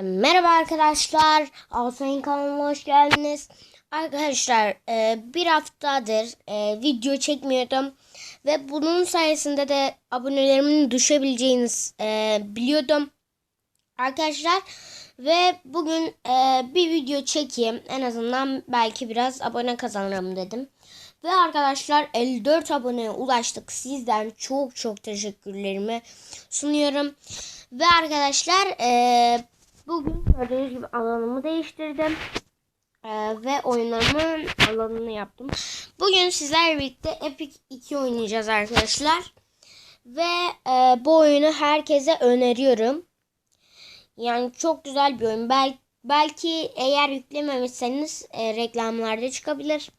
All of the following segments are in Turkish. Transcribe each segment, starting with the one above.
Merhaba arkadaşlar. Altay'ın kanalına hoş geldiniz. Arkadaşlar e, bir haftadır e, video çekmiyordum. Ve bunun sayesinde de abonelerimin düşebileceğini e, biliyordum. Arkadaşlar ve bugün bir video çekeyim. En azından belki biraz abone kazanırım dedim. Ve arkadaşlar 54 aboneye ulaştık. Sizden çok çok teşekkürlerimi sunuyorum. Ve arkadaşlar e, bugün gördüğünüz gibi alanımı değiştirdim. E, ve oyunlarımın alanını yaptım. Bugün sizlerle birlikte Epic 2 oynayacağız arkadaşlar. Ve e, bu oyunu herkese öneriyorum. Yani çok güzel bir oyun. Bel belki eğer yüklememişseniz e, reklamlarda çıkabilir.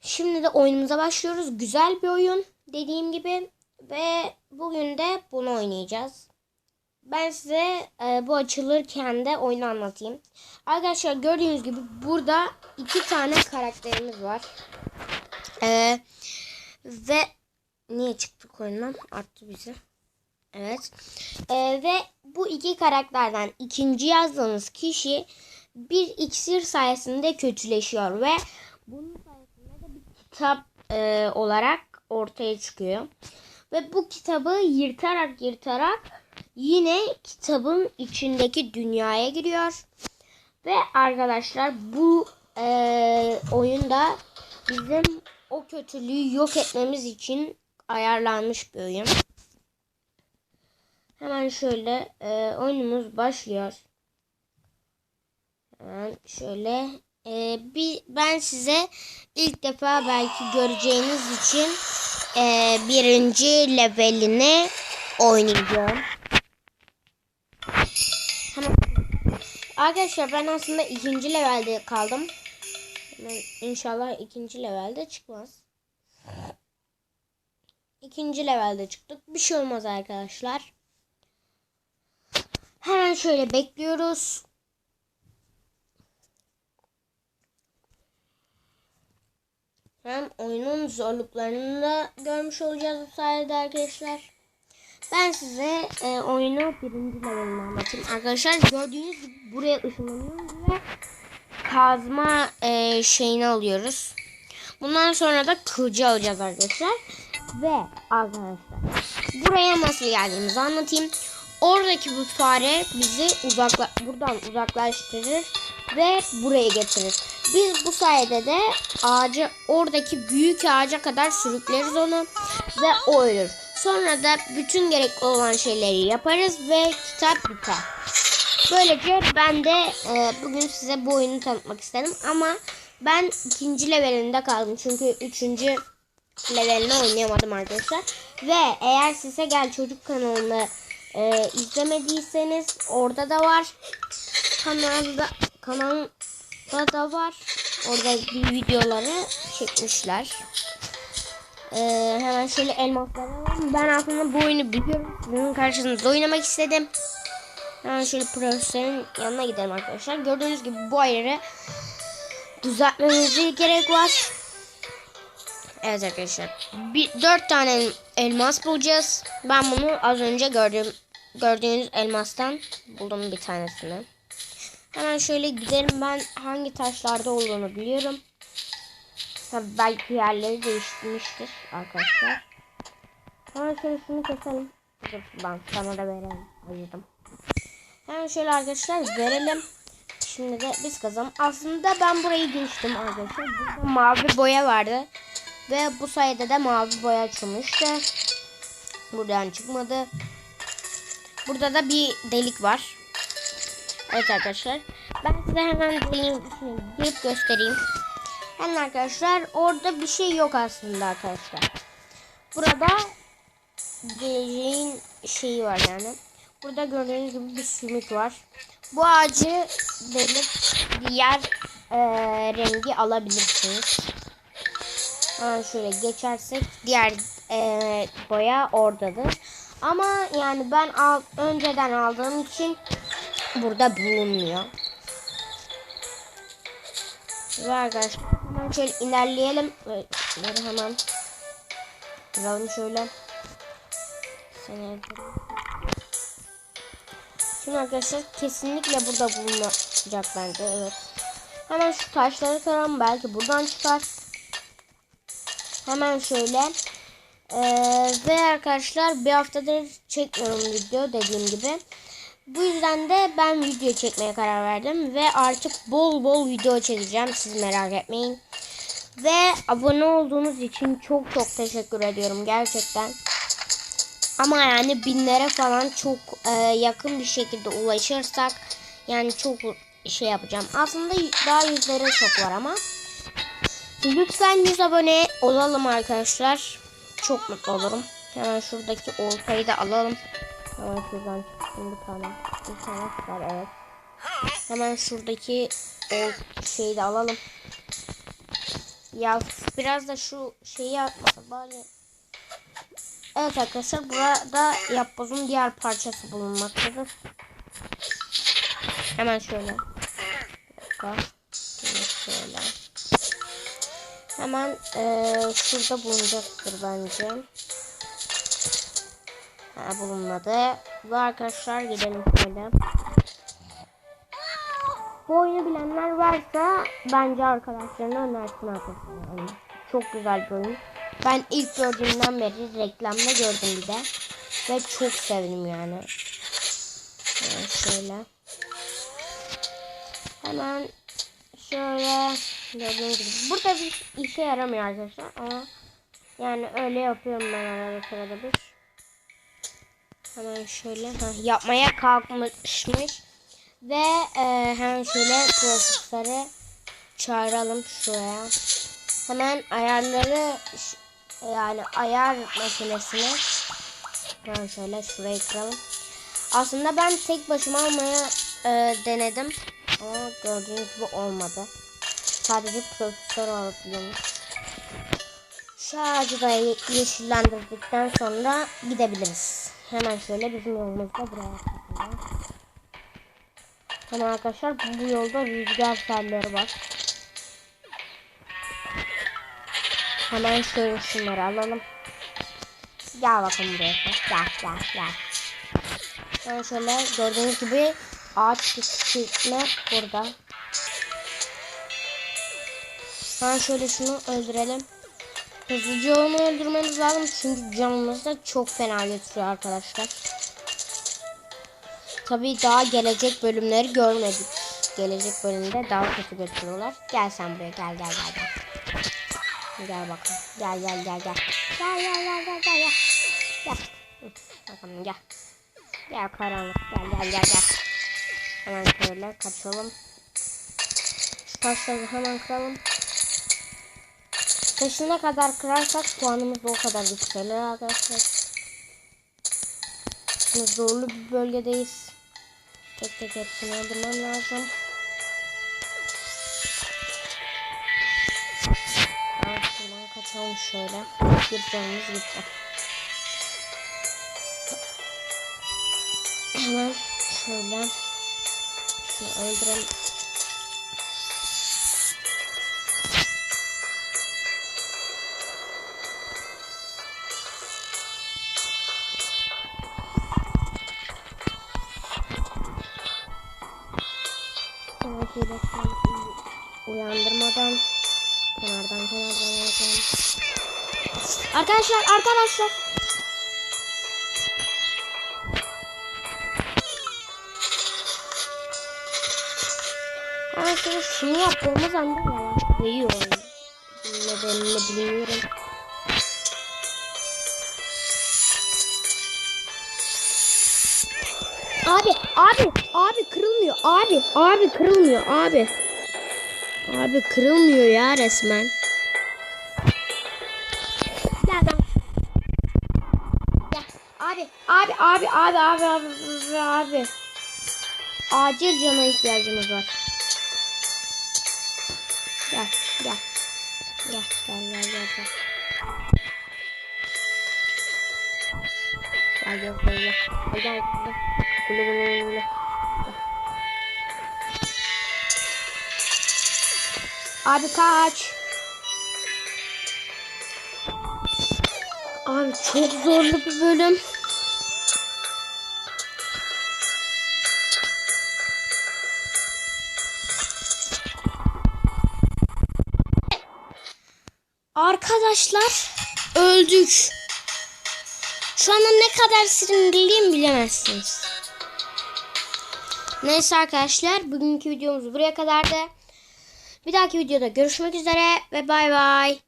Şimdi de oyunumuza başlıyoruz. Güzel bir oyun dediğim gibi. Ve bugün de bunu oynayacağız. Ben size e, bu açılırken de oyunu anlatayım. Arkadaşlar gördüğünüz gibi burada iki tane karakterimiz var. E, ve niye çıktık oyundan? Attı bizi. Evet. E, ve bu iki karakterden ikinci yazdığınız kişi bir iksir sayesinde kötüleşiyor ve bunun sayesinde de bir kitap e, olarak ortaya çıkıyor. Ve bu kitabı yırtarak yırtarak yine kitabın içindeki dünyaya giriyor. Ve arkadaşlar bu e, oyunda bizim o kötülüğü yok etmemiz için ayarlanmış bir oyun. Hemen şöyle e, oyunumuz başlıyor. Hemen şöyle e, bir ben size ilk defa belki göreceğiniz için e, birinci levelini oynayacağım. Arkadaşlar ben aslında ikinci levelde kaldım. Hemen inşallah ikinci levelde çıkmaz. İkinci levelde çıktık. Bir şey olmaz arkadaşlar. Hemen şöyle bekliyoruz. Hem oyunun zorluklarını da görmüş olacağız bu sayede arkadaşlar. Ben size e, oyunu birinci levelini anlatayım. Arkadaşlar gördüğünüz gibi buraya ışınlanıyoruz ve kazma e, şeyini alıyoruz. Bundan sonra da kılıcı alacağız arkadaşlar. Ve arkadaşlar buraya nasıl geldiğimizi anlatayım. Oradaki bu fare bizi uzakla buradan uzaklaştırır ve buraya getirir. Biz bu sayede de ağacı oradaki büyük ağaca kadar sürükleriz onu ve o ölür. Sonra da bütün gerekli olan şeyleri yaparız ve kitap biter. Böylece ben de e, bugün size bu oyunu tanıtmak istedim ama ben ikinci levelinde kaldım çünkü üçüncü levelini oynayamadım arkadaşlar. Ve eğer size gel çocuk kanalını e, izlemediyseniz orada da var. Kanalda kanalda da var. Orada bir videoları çekmişler. Ee, hemen şöyle elmasları alalım. Ben aslında bu oyunu biliyorum. Sizin karşınızda oynamak istedim. Hemen şöyle profesörün yanına gidelim arkadaşlar. Gördüğünüz gibi bu ayarı düzeltmemize gerek var. Evet arkadaşlar. Bir, dört tane elmas bulacağız. Ben bunu az önce gördüğüm gördüğünüz elmastan buldum bir tanesini. Hemen şöyle gidelim. Ben hangi taşlarda olduğunu biliyorum. Tabi belki yerleri değiştirmiştir arkadaşlar. Hemen şöyle şunu keselim. Ben sana da verelim. Acıdım. Hemen şöyle arkadaşlar verelim. Şimdi de biz kazanalım. Aslında ben burayı geçtim arkadaşlar. Burada mavi boya vardı. Ve bu sayede de mavi boya açılmıştı. Buradan çıkmadı. Burada da bir delik var. Evet arkadaşlar. Ben size hemen deliğin içine girip göstereyim. Hemen arkadaşlar orada bir şey yok aslında arkadaşlar. Burada deliğin şeyi var yani. Burada gördüğünüz gibi bir sümük var. Bu ağacı delip diğer e, rengi alabilirsiniz. Ha, şöyle geçersek diğer e, boya oradadır. Ama yani ben al, önceden aldığım için burada bulunmuyor. Ve arkadaşlar hemen şöyle ilerleyelim. Şunları hemen kıralım şöyle. Seni Şimdi arkadaşlar kesinlikle burada bulunacak bence. Evet. Hemen şu taşları kıralım. Belki buradan çıkar. Hemen şöyle. Ee, ve arkadaşlar bir haftadır çekmiyorum video dediğim gibi. Bu yüzden de ben video çekmeye karar verdim. Ve artık bol bol video çekeceğim. Siz merak etmeyin. Ve abone olduğunuz için çok çok teşekkür ediyorum gerçekten. Ama yani binlere falan çok e, yakın bir şekilde ulaşırsak yani çok şey yapacağım. Aslında daha yüzlere çok var ama. Lütfen 100 abone olalım arkadaşlar. Çok mutlu olurum. Hemen şuradaki oltayı da alalım. Hemen şuradan bir tane. Bir tane var evet. Hemen şuradaki ol şeyi de alalım. Ya biraz da şu şeyi atmasa bari. Evet arkadaşlar burada yapbozun diğer parçası bulunmaktadır. Hemen şöyle. Şöyle. Hemen e, şurada bulunacaktır bence. Ha, bulunmadı. Ve arkadaşlar gidelim şöyle. Bu oyunu bilenler varsa bence arkadaşlarına önersin arkadaşlar. Yani çok güzel bir oyun. Ben ilk gördüğümden beri reklamda gördüm bir de. Ve çok sevdim yani. Hemen şöyle. Hemen şöyle gördüğünüz gibi. Burada bir işe yaramıyor arkadaşlar ama yani öyle yapıyorum ben arada sırada bir. Hemen şöyle ha, yapmaya kalkmışmış. Ve e, hemen şöyle prosesörü çağıralım şuraya. Hemen ayarları yani ayar makinesini ben şöyle şuraya kıralım. Aslında ben tek başıma almaya e, denedim. Ama gördüğünüz gibi olmadı. Sadece prosesör alabiliyormuş. Şu ağacı da ye yeşillendirdikten sonra gidebiliriz. Hemen şöyle bizim yolumuzda buraya atalım. Arkadaşlar bu yolda rüzgar selleri var. Hemen şöyle şunları alalım. Gel bakın buraya. Gel gel gel. Ben şöyle gördüğünüz gibi ağaç kesme burada. Ben şöyle şunu öldürelim. Hızlıca onu öldürmemiz lazım çünkü canımız da çok fena götürüyor arkadaşlar. Tabii daha gelecek bölümleri görmedik. Gelecek bölümde daha kötü götürüyorlar. Gel sen buraya gel gel gel gel. Gel bakalım. Gel gel gel gel. Gel gel gel gel gel. Gel. Gel. Bakalım gel. Gel karanlık. Gel gel gel gel. Hemen şöyle kaçalım. Şu taşları hemen kıralım. Taşı kadar kırarsak puanımız o kadar yükselir arkadaşlar. Şimdi zorlu bir bölgedeyiz. Tek tek hepsini öldürmem lazım. Şuradan kaçalım şöyle. Bir canımız gitti. Hemen şöyle şunu öldürelim. Şöyle uyandırmadan kenardan kenardan yapalım. Arkadaşlar arkadaşlar. Arkadaşlar şunu yaptığımız anda yalan koyuyor. Nedenini bilmiyorum. Abi, abi, abi kırılmıyor. Abi, abi kırılmıyor. Abi. Abi kırılmıyor ya resmen. Gel ben. Gel. Abi, abi, abi, abi, abi, abi, abi. Acil cana ihtiyacımız var. Gel, gel. Gel, gel, gel, gel, gel. Gel, gel, gel, gel. Gel, gel, gel böyle böyle böyle. Abi kaç. Abi çok zorlu bir bölüm. Arkadaşlar öldük. Şu anda ne kadar sinirliyim bilemezsiniz. Neyse arkadaşlar bugünkü videomuz buraya kadardı. Bir dahaki videoda görüşmek üzere ve bay bay.